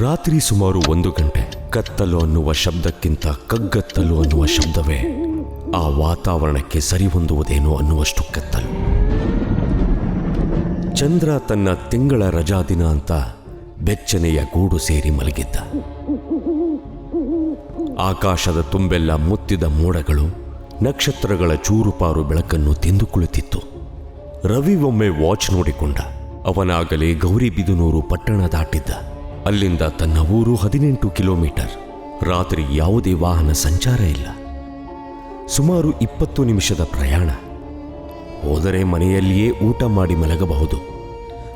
ರಾತ್ರಿ ಸುಮಾರು ಒಂದು ಗಂಟೆ ಕತ್ತಲು ಅನ್ನುವ ಶಬ್ದಕ್ಕಿಂತ ಕಗ್ಗತ್ತಲು ಅನ್ನುವ ಶಬ್ದವೇ ಆ ವಾತಾವರಣಕ್ಕೆ ಸರಿಹೊಂದುವುದೇನೋ ಅನ್ನುವಷ್ಟು ಕತ್ತಲು. ಚಂದ್ರ ತನ್ನ ತಿಂಗಳ ರಜಾ ದಿನ ಅಂತ ಬೆಚ್ಚನೆಯ ಗೂಡು ಸೇರಿ ಮಲಗಿದ್ದ. ಆಕಾಶದ ತುಂಬೆಲ್ಲ ಮುತ್ತಿದ ಮೋಡಗಳು ನಕ್ಷತ್ರಗಳ ಚೂರುಪಾರು ಬೆಳಕನ್ನು ತಿಂದು ಕುಳಿತಿತ್ತು. ರವಿ ಒಮ್ಮೆ ವಾಚ್ ನೋಡಿಕೊಂಡ. ಅವನಾಗಲೇ ಗೌರಿಬಿದನೂರು ಪಟ್ಟಣ ದಾಟಿದ್ದ. ಅಲ್ಲಿಂದ ತನ್ನ ಊರು ಹದಿನೆಂಟು ಕಿಲೋಮೀಟರ್. ರಾತ್ರಿ ಯಾವುದೇ ವಾಹನ ಸಂಚಾರ ಇಲ್ಲ. ಸುಮಾರು ಇಪ್ಪತ್ತು ನಿಮಿಷದ ಪ್ರಯಾಣ. ಹೋದರೆ ಮನೆಯಲ್ಲಿಯೇ ಊಟ ಮಾಡಿ ಮಲಗಬಹುದು.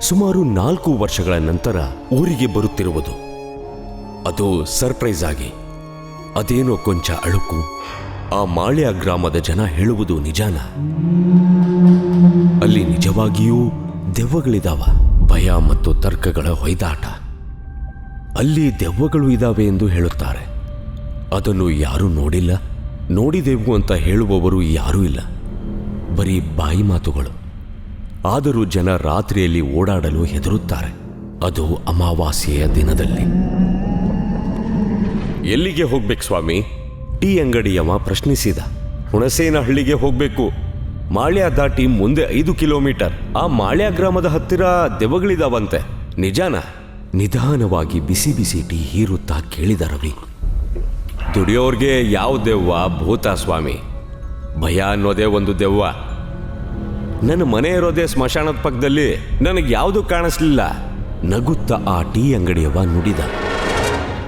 ಸುಮಾರು ನಾಲ್ಕು ವರ್ಷಗಳ ನಂತರ ಊರಿಗೆ ಬರುತ್ತಿರುವುದು. ಅದು ಸರ್ಪ್ರೈಸ್ ಆಗಿ. ಅದೇನೋ ಕೊಂಚ ಅಳುಕು. ಆ ಮಾಳ್ಯ ಗ್ರಾಮದ ಜನ ಹೇಳುವುದು ನಿಜಾನ? ಅಲ್ಲಿ ನಿಜವಾಗಿಯೂ ದೆವ್ವಗಳಿದಾವ. ಭಯ ಮತ್ತು ತರ್ಕಗಳ ಹೊಯ್ದಾಟ. ಅಲ್ಲಿ ದೆವ್ವಗಳು ಇದ್ದಾವೆ ಎಂದು ಹೇಳುತ್ತಾರೆ. ಅದನ್ನು ಯಾರೂ ನೋಡಿಲ್ಲ. ನೋಡಿದೆವು ಅಂತ ಹೇಳುವವರು ಯಾರೂ ಇಲ್ಲ. ಬರೀ ಬಾಯಿ ಮಾತುಗಳು. ಆದರೂ ಜನ ರಾತ್ರಿಯಲ್ಲಿ ಓಡಾಡಲು ಹೆದರುತ್ತಾರೆ. ಅದು ಅಮಾವಾಸ್ಯೆಯ ದಿನದಲ್ಲಿ. ಎಲ್ಲಿಗೆ ಹೋಗ್ಬೇಕು ಸ್ವಾಮಿ? ಟೀ ಅಂಗಡಿಯವ ಪ್ರಶ್ನಿಸಿದ. ಹುಣಸೇನಹಳ್ಳಿಗೆ ಹೋಗ್ಬೇಕು. ಮಾಳ್ಯ ದಾಟಿ ಮುಂದೆ ಐದು ಕಿಲೋಮೀಟರ್. ಆ ಮಾಳ್ಯ ಗ್ರಾಮದ ಹತ್ತಿರ ದೆವ್ವಗಳಿದಾವಂತೆ. ನಿಜಾನ? ನಿಧಾನವಾಗಿ ಬಿಸಿ ಬಿಸಿ ಟೀ ಹೀರುತ್ತಾ ಕೇಳಿದ ರವಿ ದುಡಿಯೋರ್ಗೆ ಯಾವ ದೆವ್ವ ಭೂತ ಸ್ವಾಮಿ? ಭಯ ಅನ್ನೋದೇ ಒಂದು ದೆವ್ವ. ನನ್ನ ಮನೆ ಇರೋದೇ ಸ್ಮಶಾನದ ಪಕ್ಕದಲ್ಲಿ ನನಗೆ ಯಾವುದು ಕಾಣಿಸ್ಲಿಲ್ಲ. ನಗುತ್ತಾ ಆ ಟೀ ಅಂಗಡಿಯವ ನುಡಿದ.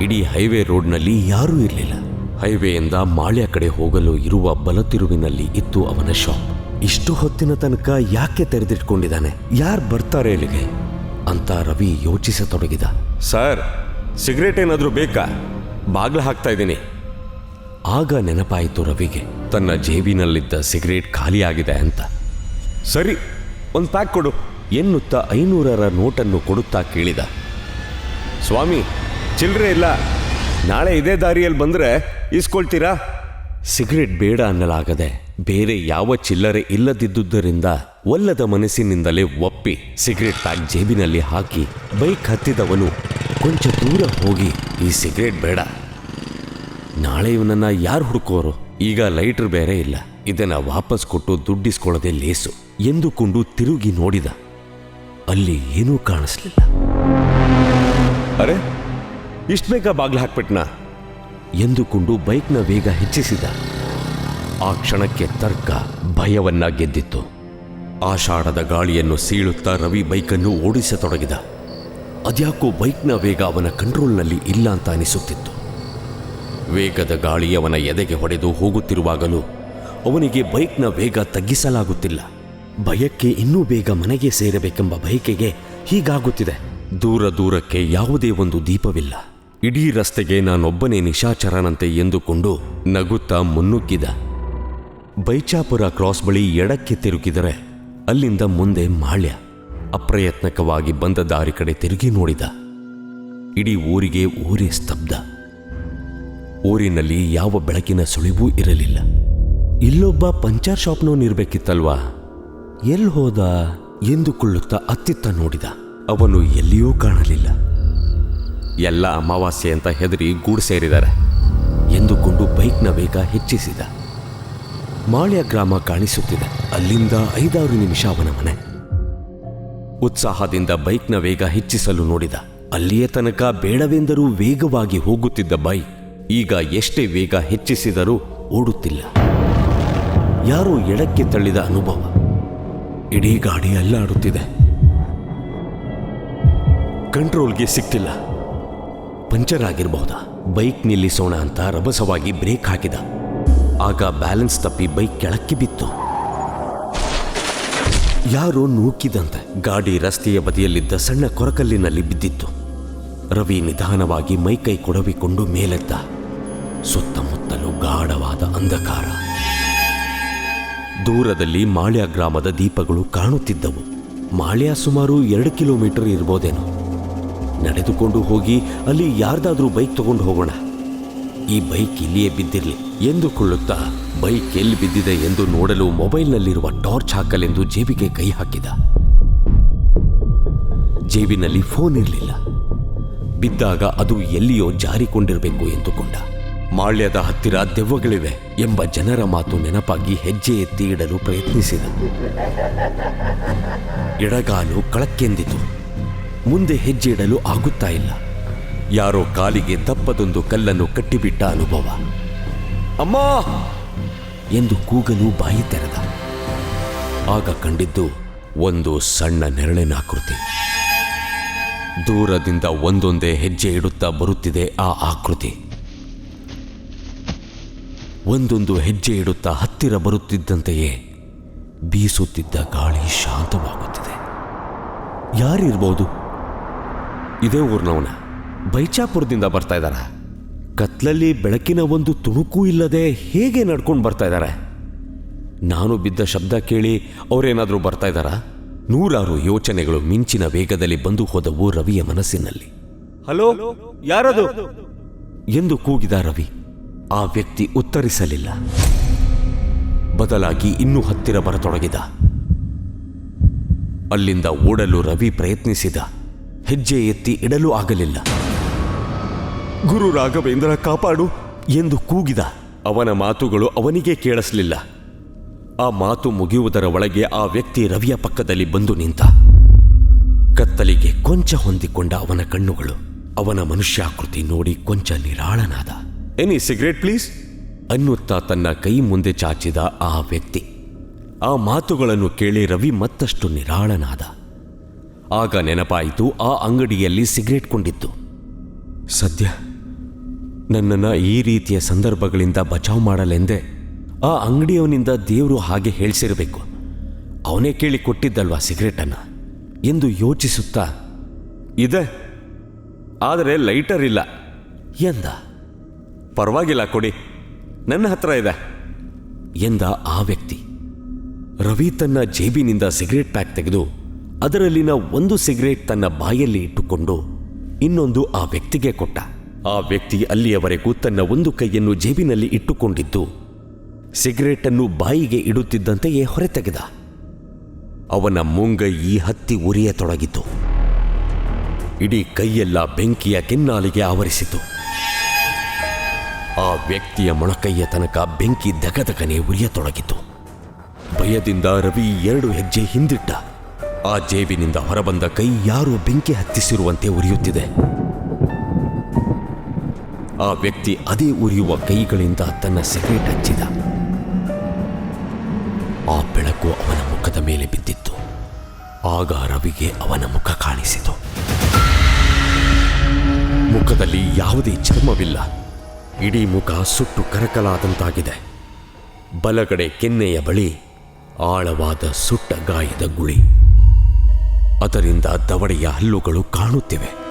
ಇಡೀ ಹೈವೇ ರೋಡ್ನಲ್ಲಿ ಯಾರೂ ಇರಲಿಲ್ಲ. ಹೈವೇಯಿಂದ ಮಾಳ್ಯ ಕಡೆ ಹೋಗಲು ಇರುವ ಬಲತಿರುವಿನಲ್ಲಿ ಇತ್ತು ಅವನ ಶಾಪ್. ಇಷ್ಟು ಹೊತ್ತಿನ ತನಕ ಯಾಕೆ ತೆರೆದಿಟ್ಕೊಂಡಿದ್ದಾನೆ? ಯಾರು ಬರ್ತಾರೆ ಇಲ್ಲಿಗೆ? ಅಂತ ರವಿ ಯೋಚಿಸತೊಡಗಿದ. ಸರ್ ಸಿಗರೇಟ್ ಏನಾದರೂ ಬೇಕಾ? ಬಾಗ್ಲ ಹಾಕ್ತಾ ಇದ್ದೀನಿ. ಆಗ ನೆನಪಾಯಿತು ರವಿಗೆ ತನ್ನ ಜೇಬಿನಲ್ಲಿದ್ದ ಸಿಗರೇಟ್ ಖಾಲಿಯಾಗಿದೆ ಅಂತ. ಸರಿ ಒಂದು ಪ್ಯಾಕ್ ಕೊಡು ಎನ್ನುತ್ತಾ ಐನೂರರ ನೋಟನ್ನು ಕೊಡುತ್ತಾ ಕೇಳಿದ. ಸ್ವಾಮಿ ಚಿಲ್ಲರೆ ಇಲ್ಲ. ನಾಳೆ ಇದೇ ದಾರಿಯಲ್ಲಿ ಬಂದರೆ ಇಸ್ಕೊಳ್ತೀರಾ ಸಿಗರೇಟ್ ಬೇಡ ಅನ್ನಲಾಗದೆ ಬೇರೆ ಯಾವ ಚಿಲ್ಲರೆ ಇಲ್ಲದಿದ್ದುದರಿಂದ ಒಲ್ಲದ ಮನಸ್ಸಿನಿಂದಲೇ ಒಪ್ಪಿ ಸಿಗರೇಟ್ ಪ್ಯಾಕ್ ಜೇಬಿನಲ್ಲಿ ಹಾಕಿ ಬೈಕ್ ಹತ್ತಿದವನು ಕೊಂಚ ದೂರ ಹೋಗಿ ಈ ಸಿಗರೇಟ್ ಬೇಡ. ನಾಳೆ ಇವನನ್ನ ಯಾರು ಹುಡುಕೋರು? ಈಗ ಲೈಟರ್ ಬೇರೆ ಇಲ್ಲ. ಇದನ್ನ ವಾಪಸ್ ಕೊಟ್ಟು ದುಡ್ಡಿಸ್ಕೊಳ್ಳದೆ ಲೇಸು ಎಂದುಕೊಂಡು ತಿರುಗಿ ನೋಡಿದ. ಅಲ್ಲಿ ಏನೂ ಕಾಣಿಸ್ಲಿಲ್ಲ. ಅರೆ ಇಷ್ಟು ಬೇಗ ಬಾಗ್ಲು ಹಾಕ್ಬಿಟ್ನಾ? ಎಂದುಕೊಂಡು ಬೈಕ್ನ ವೇಗ ಹೆಚ್ಚಿಸಿದ. ಆ ಕ್ಷಣಕ್ಕೆ ತರ್ಕ ಭಯವನ್ನ ಗೆದ್ದಿತ್ತು ಆಷಾಢದ ಗಾಳಿಯನ್ನು ಸೀಳುತ್ತಾ ರವಿ ಬೈಕನ್ನು ಓಡಿಸತೊಡಗಿದ. ಅದ್ಯಾಕೋ ಬೈಕ್ನ ವೇಗ ಅವನ ಕಂಟ್ರೋಲ್ನಲ್ಲಿ ಇಲ್ಲ ಅಂತ ಅನಿಸುತ್ತಿತ್ತು. ವೇಗದ ಗಾಳಿ ಅವನ ಎದೆಗೆ ಹೊಡೆದು ಹೋಗುತ್ತಿರುವಾಗಲೂ ಅವನಿಗೆ ಬೈಕ್ನ ವೇಗ ತಗ್ಗಿಸಲಾಗುತ್ತಿಲ್ಲ. ಭಯಕ್ಕೆ ಇನ್ನೂ ಬೇಗ ಮನೆಗೆ ಸೇರಬೇಕೆಂಬ ಬಯಕೆಗೆ ಹೀಗಾಗುತ್ತಿದೆ. ದೂರ ದೂರಕ್ಕೆ ಯಾವುದೇ ಒಂದು ದೀಪವಿಲ್ಲ. ಇಡೀ ರಸ್ತೆಗೆ ನಾನೊಬ್ಬನೇ ನಿಶಾಚರನಂತೆ ಎಂದುಕೊಂಡು ನಗುತ್ತಾ ಮುನ್ನುಗ್ಗಿದ. ಬೈಚಾಪುರ ಕ್ರಾಸ್ ಬಳಿ ಎಡಕ್ಕೆ ತಿರುಗಿದರೆ ಅಲ್ಲಿಂದ ಮುಂದೆ ಮಾಳ್ಯ ಅಪ್ರಯತ್ನಕವಾಗಿ ಬಂದ ದಾರಿ ಕಡೆ ತಿರುಗಿ ನೋಡಿದ. ಇಡೀ ಊರಿಗೆ ಊರೇ ಸ್ತಬ್ಧ. ಊರಿನಲ್ಲಿ ಯಾವ ಬೆಳಕಿನ ಸುಳಿವೂ ಇರಲಿಲ್ಲ. ಇಲ್ಲೊಬ್ಬ ಪಂಚರ್ ಶಾಪ್ನವನಿರ್ಬೇಕಿತ್ತಲ್ವಾ ಎಲ್ಲಿ ಹೋದ ಎಂದುಕೊಳ್ಳುತ್ತಾ ಅತ್ತಿತ್ತ ನೋಡಿದ. ಅವನು ಎಲ್ಲಿಯೂ ಕಾಣಲಿಲ್ಲ. ಎಲ್ಲ ಅಮಾವಾಸ್ಯೆ ಅಂತ ಹೆದರಿ ಗೂಡು ಸೇರಿದ್ದಾರೆ ಎಂದುಕೊಂಡು ಬೈಕ್ನ ವೇಗ ಹೆಚ್ಚಿಸಿದ. ಮಾಳ್ಯ ಗ್ರಾಮ ಕಾಣಿಸುತ್ತಿದೆ. ಅಲ್ಲಿಂದ ಐದಾರು ನಿಮಿಷ ಅವನ ಮನೆ. ಉತ್ಸಾಹದಿಂದ ಬೈಕ್ನ ವೇಗ ಹೆಚ್ಚಿಸಲು ನೋಡಿದ. ಅಲ್ಲಿಯ ತನಕ ಬೇಡವೆಂದರೂ ವೇಗವಾಗಿ ಹೋಗುತ್ತಿದ್ದ ಬೈಕ್ ಈಗ ಎಷ್ಟೇ ವೇಗ ಹೆಚ್ಚಿಸಿದರೂ ಓಡುತ್ತಿಲ್ಲ. ಯಾರೋ ಎಡಕ್ಕೆ ತಳ್ಳಿದ ಅನುಭವ. ಇಡೀ ಗಾಡಿ ಅಲ್ಲಾಡುತ್ತಿದೆ. ಕಂಟ್ರೋಲ್ಗೆ ಸಿಕ್ತಿಲ್ಲ. ಪಂಚರ್ ಆಗಿರಬಹುದಾ ಬೈಕ್ ನಿಲ್ಲಿಸೋಣ ಅಂತ ರಭಸವಾಗಿ ಬ್ರೇಕ್ ಹಾಕಿದ. ಆಗ ಬ್ಯಾಲೆನ್ಸ್ ತಪ್ಪಿ ಬೈಕ್ ಕೆಳಕ್ಕೆ ಬಿತ್ತು. ಯಾರೋ ನೂಕಿದಂತೆ ಗಾಡಿ ರಸ್ತೆಯ ಬದಿಯಲ್ಲಿದ್ದ ಸಣ್ಣ ಕೊರಕಲ್ಲಿನಲ್ಲಿ ಬಿದ್ದಿತ್ತು. ರವಿ ನಿಧಾನವಾಗಿ ಮೈಕೈ ಕೊಡವಿಕೊಂಡು ಮೇಲೆದ್ದ. ಸುತ್ತಮುತ್ತಲು ಗಾಢವಾದ ಅಂಧಕಾರ. ದೂರದಲ್ಲಿ ಮಾಳ್ಯ ಗ್ರಾಮದ ದೀಪಗಳು ಕಾಣುತ್ತಿದ್ದವು. ಮಾಳ್ಯ ಸುಮಾರು ಎರಡು ಕಿಲೋಮೀಟರ್ ಇರ್ಬೋದೇನೋ. ನಡೆದುಕೊಂಡು ಹೋಗಿ ಅಲ್ಲಿ ಯಾರ್ದಾದ್ರೂ ಬೈಕ್ ತಗೊಂಡು ಹೋಗೋಣ. ಈ ಬೈಕ್ ಇಲ್ಲಿಯೇ ಬಿದ್ದಿರಲಿ ಎಂದುಕೊಳ್ಳುತ್ತಾ ಬೈಕ್ ಎಲ್ಲಿ ಬಿದ್ದಿದೆ ಎಂದು ನೋಡಲು ಮೊಬೈಲ್ನಲ್ಲಿರುವ ಟಾರ್ಚ್ ಹಾಕಲೆಂದು ಜೇಬಿಗೆ ಕೈ ಹಾಕಿದ. ಜೇಬಿನಲ್ಲಿ ಫೋನ್ ಇರಲಿಲ್ಲ. ಬಿದ್ದಾಗ ಅದು ಎಲ್ಲಿಯೋ ಜಾರಿಕೊಂಡಿರಬೇಕು ಎಂದುಕೊಂಡ. ಮಾಳ್ಯದ ಹತ್ತಿರ ದೆವ್ವಗಳಿವೆ ಎಂಬ ಜನರ ಮಾತು ನೆನಪಾಗಿ ಹೆಜ್ಜೆ ಎತ್ತಿ ಇಡಲು ಪ್ರಯತ್ನಿಸಿದ. ಎಡಗಾಲು ಕಳಕ್ಕೆಂದಿತು. ಮುಂದೆ ಹೆಜ್ಜೆ ಇಡಲು ಆಗುತ್ತಾ ಇಲ್ಲ. ಯಾರೋ ಕಾಲಿಗೆ ದಪ್ಪದೊಂದು ಕಲ್ಲನ್ನು ಕಟ್ಟಿಬಿಟ್ಟ ಅನುಭವ. ಅಮ್ಮ! ಎಂದು ಕೂಗಲು ಬಾಯಿ ತೆರೆದ. ಆಗ ಕಂಡಿದ್ದು ಒಂದು ಸಣ್ಣ ನೆರಳಿನ ಆಕೃತಿ. ದೂರದಿಂದ ಒಂದೊಂದೇ ಹೆಜ್ಜೆ ಇಡುತ್ತಾ ಬರುತ್ತಿದೆ ಆ ಆಕೃತಿ. ಒಂದೊಂದು ಹೆಜ್ಜೆ ಇಡುತ್ತಾ ಹತ್ತಿರ ಬರುತ್ತಿದ್ದಂತೆಯೇ ಬೀಸುತ್ತಿದ್ದ ಗಾಳಿ ಶಾಂತವಾಗುತ್ತಿದೆ. ಯಾರಿರ್ಬೋದು? ಇದೇ ಊರ್ನವನ? ಬೈಚಾಪುರದಿಂದ ಬರ್ತಾ ಇದ್ದಾರೆ ಕತ್ಲಲ್ಲಿ ಬೆಳಕಿನ ಒಂದು ತುಣುಕು ಇಲ್ಲದೆ ಹೇಗೆ ನಡ್ಕೊಂಡು ಬರ್ತಾ ಇದ್ದಾರೆ ನಾನು ಬಿದ್ದ ಶಬ್ದ ಕೇಳಿ ಅವರೇನಾದರೂ ಬರ್ತಾ ಇದ್ದಾರಾ ನೂರಾರು ಯೋಚನೆಗಳು ಮಿಂಚಿನ ವೇಗದಲ್ಲಿ ಬಂದು ಹೋದವು ರವಿಯ ಮನಸ್ಸಿನಲ್ಲಿ. ಹಲೋ ಯಾರದು? ಎಂದು ಕೂಗಿದ ರವಿ ಆ ವ್ಯಕ್ತಿ ಉತ್ತರಿಸಲಿಲ್ಲ. ಬದಲಾಗಿ ಇನ್ನೂ ಹತ್ತಿರ ಬರತೊಡಗಿದ. ಅಲ್ಲಿಂದ ಓಡಲು ರವಿ ಪ್ರಯತ್ನಿಸಿದ. ಹೆಜ್ಜೆ ಎತ್ತಿ ಇಡಲು ಆಗಲಿಲ್ಲ. ಗುರು ರಾಘವೇಂದ್ರ ಕಾಪಾಡು ಎಂದು ಕೂಗಿದ. ಅವನ ಮಾತುಗಳು ಅವನಿಗೆ ಕೇಳಿಸಲಿಲ್ಲ. ಆ ಮಾತು ಮುಗಿಯುವುದರ ಒಳಗೆ ಆ ವ್ಯಕ್ತಿ ರವಿಯ ಪಕ್ಕದಲ್ಲಿ ಬಂದು ನಿಂತ. ಕತ್ತಲಿಗೆ ಕೊಂಚ ಹೊಂದಿಕೊಂಡ ಅವನ ಕಣ್ಣುಗಳು. ಅವನ ಮನುಷ್ಯಾಕೃತಿ ನೋಡಿ ಕೊಂಚ ನಿರಾಳನಾದ. Any cigarette please? ಅನ್ನುತ್ತಾ ತನ್ನ ಕೈ ಮುಂದೆ ಚಾಚಿದ ಆ ವ್ಯಕ್ತಿ. ಆ ಮಾತುಗಳನ್ನು ಕೇಳಿ ರವಿ ಮತ್ತಷ್ಟು ನಿರಾಳನಾದ. ಆಗ ನೆನಪಾಯಿತು ಆ ಅಂಗಡಿಯಲ್ಲಿ ಸಿಗರೇಟ್ ಕೊಂಡಿತ್ತು ಸದ್ಯ ನನ್ನನ್ನು ಈ ರೀತಿಯ ಸಂದರ್ಭಗಳಿಂದ ಬಚಾವ್ ಮಾಡಲೆಂದೇ ಆ ಅಂಗಡಿಯವನಿಂದ ದೇವರು ಹಾಗೆ ಹೇಳಿಸಿರಬೇಕು. ಅವನೇ ಕೇಳಿ ಕೊಟ್ಟಿದ್ದಲ್ವಾ ಸಿಗರೇಟನ್ನು? ಎಂದು ಯೋಚಿಸುತ್ತಾ ಇದೆ. ಆದರೆ ಲೈಟರ್ ಇಲ್ಲ. ಎಂದ? ಪರವಾಗಿಲ್ಲ ಕೊಡಿ. ನನ್ನ ಹತ್ರ ಇದೆ. ಎಂದ ಆ ವ್ಯಕ್ತಿ. ರವಿ ತನ್ನ ಜೇಬಿನಿಂದ ಸಿಗರೇಟ್ ಪ್ಯಾಕ್ ತೆಗೆದು ಅದರಲ್ಲಿನ ಒಂದು ಸಿಗರೇಟ್ ತನ್ನ ಬಾಯಲ್ಲಿ ಇಟ್ಟುಕೊಂಡು ಇನ್ನೊಂದು ಆ ವ್ಯಕ್ತಿಗೆ ಕೊಟ್ಟ. ಆ ವ್ಯಕ್ತಿ ಅಲ್ಲಿಯವರೆಗೂ ತನ್ನ ಒಂದು ಕೈಯನ್ನು ಜೇಬಿನಲ್ಲಿ ಇಟ್ಟುಕೊಂಡಿದ್ದು, ಸಿಗರೇಟನ್ನು ಬಾಯಿಗೆ ಇಡುತ್ತಿದ್ದಂತೆಯೇ ಹೊರತೆಗೆದ. ಅವನ ಮುಂಗೈ ಹತ್ತಿ ಉರಿಯತೊಡಗಿತು. ಇಡೀ ಕೈಯೆಲ್ಲ ಬೆಂಕಿಯ ಕೆನ್ನಾಲಿಗೆ ಆವರಿಸಿತು. ಆ ವ್ಯಕ್ತಿಯ ಮೊಣಕೈಯ ತನಕ ಬೆಂಕಿ ದಗದಗನೆ ಉರಿಯತೊಡಗಿತು. ಭಯದಿಂದ ರವಿ ಎರಡು ಹೆಜ್ಜೆ ಹಿಂದಿಟ್ಟ. ಆ ಜೇಬಿನಿಂದ ಹೊರಬಂದ ಕೈ ಯಾರೋ ಬೆಂಕಿ ಹತ್ತಿಸಿರುವಂತೆ ಉರಿಯುತ್ತಿದೆ. ಆ ವ್ಯಕ್ತಿ ಅದೇ ಉರಿಯುವ ಕೈಗಳಿಂದ ತನ್ನ ಸಿಗರೇಟ್ ಹಚ್ಚಿದ. ಆ ಬೆಳಕು ಅವನ ಮುಖದ ಮೇಲೆ ಬಿದ್ದಿತ್ತು. ಆಗ ರವಿಗೆ ಅವನ ಮುಖ ಕಾಣಿಸಿತು. ಮುಖದಲ್ಲಿ ಯಾವುದೇ ಚರ್ಮವಿಲ್ಲ. ಇಡೀ ಮುಖ ಸುಟ್ಟು ಕರಕಲಾದಂತಾಗಿದೆ. ಬಲಗಡೆ ಕೆನ್ನೆಯ ಬಳಿ ಆಳವಾದ ಸುಟ್ಟ ಗಾಯದ ಗುಳಿ. ಅದರಿಂದ ದವಡೆಯ ಹಲ್ಲುಗಳು ಕಾಣುತ್ತಿವೆ.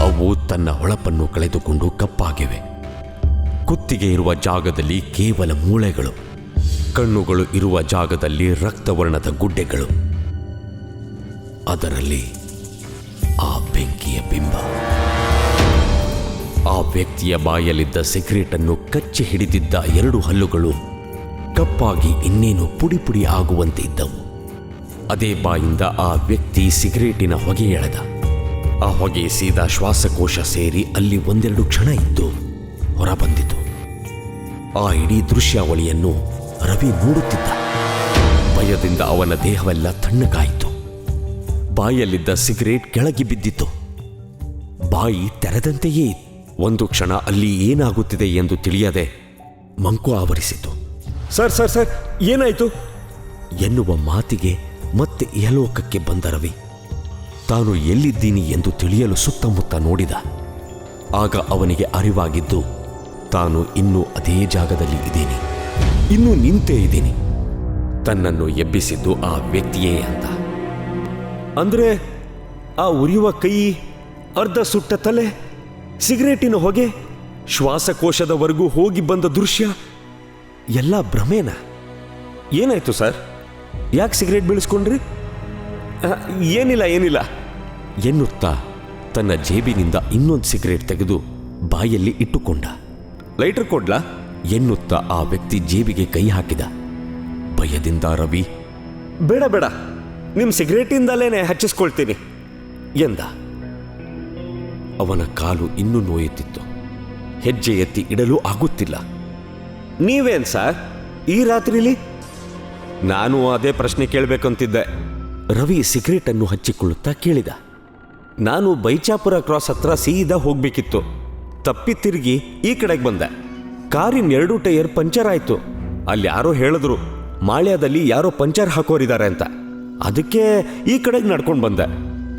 ಅವು ತನ್ನ ಹೊಳಪನ್ನು ಕಳೆದುಕೊಂಡು ಕಪ್ಪಾಗಿವೆ. ಕುತ್ತಿಗೆ ಇರುವ ಜಾಗದಲ್ಲಿ ಕೇವಲ ಮೂಳೆಗಳು, ಕಣ್ಣುಗಳು ಇರುವ ಜಾಗದಲ್ಲಿ ರಕ್ತವರ್ಣದ ಗುಡ್ಡೆಗಳು. ಅದರಲ್ಲಿ ಆ ಬೆಂಕಿಯ ಬಿಂಬ. ಆ ವ್ಯಕ್ತಿಯ ಬಾಯಲ್ಲಿದ್ದ ಸಿಗರೇಟನ್ನು ಕಚ್ಚಿ ಹಿಡಿದಿದ್ದ ಎರಡು ಹಲ್ಲುಗಳು ಕಪ್ಪಾಗಿ ಇನ್ನೇನು ಪುಡಿ ಪುಡಿ ಆಗುವಂತೆ ಇದ್ದವು. ಅದೇ ಬಾಯಿಂದ ಆ ವ್ಯಕ್ತಿ ಸಿಗರೇಟಿನ ಹೊಗೆ ಎಳೆದ ಆ ಹೊಗೆ ಸೀದಾ ಶ್ವಾಸಕೋಶ ಸೇರಿ ಅಲ್ಲಿ ಒಂದೆರಡು ಕ್ಷಣ ಇದ್ದು ಹೊರಬಂದಿತು. ಆ ಇಡೀ ದೃಶ್ಯಾವಳಿಯನ್ನು ರವಿ ನೋಡುತ್ತಿದ್ದ. ಭಯದಿಂದ ಅವನ ದೇಹವೆಲ್ಲ ತಣ್ಣಗಾಯಿತು. ಬಾಯಲ್ಲಿದ್ದ ಸಿಗರೇಟ್ ಕೆಳಗೆ ಬಿದ್ದಿತ್ತು. ಬಾಯಿ ತೆರೆದಂತೆಯೇ. ಒಂದು ಕ್ಷಣ ಅಲ್ಲಿ ಏನಾಗುತ್ತಿದೆ ಎಂದು ತಿಳಿಯದೆ ಮಂಕು ಆವರಿಸಿತು. ಸರ್ ಸರ್ ಸರ್ ಏನಾಯಿತು? ಎನ್ನುವ ಮಾತಿಗೆ ಮತ್ತೆ ಯಲೋಕಕ್ಕೆ ಬಂದ ರವಿ. ತಾನು ಎಲ್ಲಿದ್ದೀನಿ ಎಂದು ತಿಳಿಯಲು ಸುತ್ತಮುತ್ತ ನೋಡಿದ. ಆಗ ಅವನಿಗೆ ಅರಿವಾಗಿದ್ದು, ತಾನು ಇನ್ನೂ ಅದೇ ಜಾಗದಲ್ಲಿ ಇದ್ದೀನಿ. ಇನ್ನೂ ನಿಂತೇ ಇದ್ದೀನಿ. ತನ್ನನ್ನು ಎಬ್ಬಿಸಿದ್ದು ಆ ವ್ಯಕ್ತಿಯೇ ಅಂತ. ಅಂದ್ರೆ, ಆ ಉರಿಯುವ ಕೈ, ಅರ್ಧ ಸುಟ್ಟ ತಲೆ, ಸಿಗರೇಟಿನ ಹೊಗೆ, ಶ್ವಾಸಕೋಶದವರೆಗೂ ಹೋಗಿ ಬಂದ ದೃಶ್ಯ, ಎಲ್ಲ ಭ್ರಮೇನ? ಏನಾಯ್ತು ಸರ್? ಯಾಕೆ ಸಿಗರೇಟ್ ಬೀಳಿಸ್ಕೊಂಡ್ರಿ? ಏನಿಲ್ಲ ಏನಿಲ್ಲ. ಎನ್ನುತ್ತಾ ತನ್ನ ಜೇಬಿನಿಂದ ಇನ್ನೊಂದು ಸಿಗರೇಟ್ ತೆಗೆದು ಬಾಯಲ್ಲಿ ಇಟ್ಟುಕೊಂಡ. ಲೈಟರ್ ಕೊಡ್ಲಾ? ಎನ್ನುತ್ತಾ ಆ ವ್ಯಕ್ತಿ ಜೇಬಿಗೆ ಕೈ ಹಾಕಿದ. ಭಯದಿಂದ ರವಿ ಬೇಡ ಬೇಡ. ನಿಮ್ಮ ಸಿಗರೇಟಿಂದಲೇನೆ ಹಚ್ಚಿಸ್ಕೊಳ್ತೀನಿ ಎಂದ. ಅವನ ಕಾಲು ಇನ್ನೂ ನೋಯುತ್ತಿತ್ತು. ಹೆಜ್ಜೆ ಎತ್ತಿ ಇಡಲು ಆಗುತ್ತಿಲ್ಲ. ನೀವೇನ್ ಸರ್? ಈ ರಾತ್ರಿಲಿ? ನಾನು ಅದೇ ಪ್ರಶ್ನೆ ಕೇಳಬೇಕಂತಿದ್ದೆ. ರವಿ ಸಿಗರೇಟನ್ನು ಹಚ್ಚಿಕೊಳ್ಳುತ್ತಾ ಕೇಳಿದ. ನಾನು ಬೈಚಾಪುರ ಕ್ರಾಸ್ ಹತ್ರ ಸೀದಾ ಹೋಗ್ಬೇಕಿತ್ತು. ತಪ್ಪಿ ತಿರುಗಿ ಈ ಕಡೆಗೆ ಬಂದೆ. ಕಾರಿನ ಎರಡು ಟೈರ್ ಪಂಚರ್ ಆಯ್ತು. ಅಲ್ಲಿ ಯಾರೋ ಹೇಳಿದ್ರು, ಮಾಳ್ಯದಲ್ಲಿ ಯಾರೋ ಪಂಚರ್ ಹಾಕೋರಿದ್ದಾರೆ ಅಂತ. ಅದಕ್ಕೆ ಈ ಕಡೆಗೆ ನಡ್ಕೊಂಡು ಬಂದೆ.